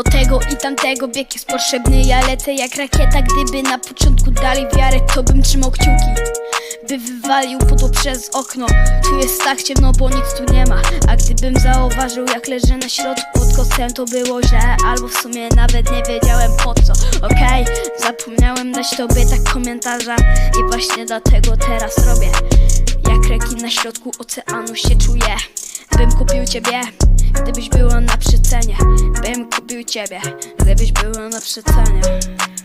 tego i tamtego. Bieg jest potrzebny Ja lecę jak rakieta, gdyby na początku dali wiarę To bym trzymał kciuki. By wywalił pudło przez okno. Tu jest tak ciemno, bo nic tu nie ma. A gdybym zauważył jak leżę na środku pod kostem To było źle, albo w sumie nawet nie wiedziałem po co. Okej, zapomniałem dać tobie tak komentarza. I właśnie dlatego teraz robię. Jak rekin na środku oceanu się czuję. Bym kupił ciebie, gdybyś była na przycenie Bym kupił ciebie, gdybyś była na przycenie.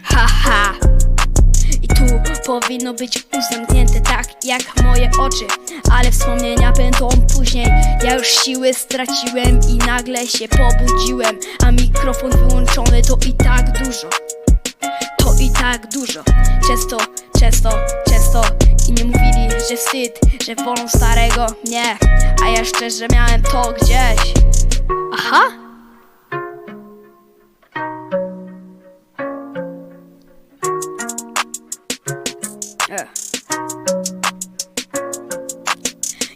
Haha i tu powinno być uzamknięte tak jak moje oczy Ale wspomnienia będą później. Ja już siły straciłem i nagle się pobudziłem A mikrofon wyłączony to i tak dużo. To i tak dużo. Często, często, często że wstyd, że wolą starego? Nie, a ja szczerze miałem to gdzieś. Aha.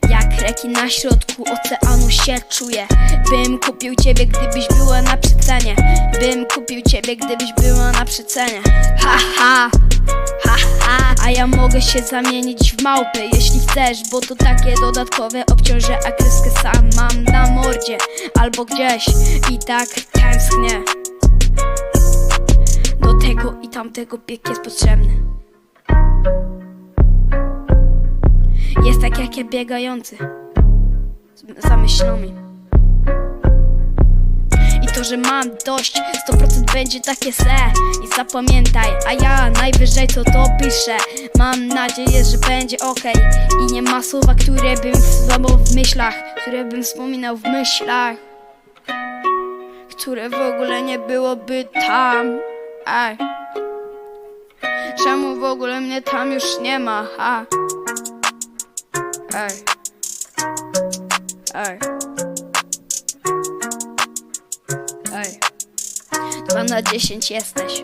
Jak rekin na środku oceanu się czuję Bym kupił ciebie, gdybyś była na przycenie Bym kupił ciebie, gdybyś była na przycenie Ha ha, ha ha A ja mogę się zamienić w małpę, jeśli chcesz Bo to takie dodatkowe obciąże, a kreskę sam mam na mordzie Albo gdzieś i tak tęsknię. Do tego i tamtego bieg jest potrzebny. Jest tak jak ja biegający z- że mam dość 100% będzie takie se I zapamiętaj, a ja najwyżej co to piszę Mam nadzieję, że będzie ok I nie ma słowa, które bym złamał w myślach Które bym wspominał w myślach Które w ogóle nie byłoby tam Ej. Czemu w ogóle mnie tam już nie ma? Ha. Ej. Ej. 2 na 10 jesteś.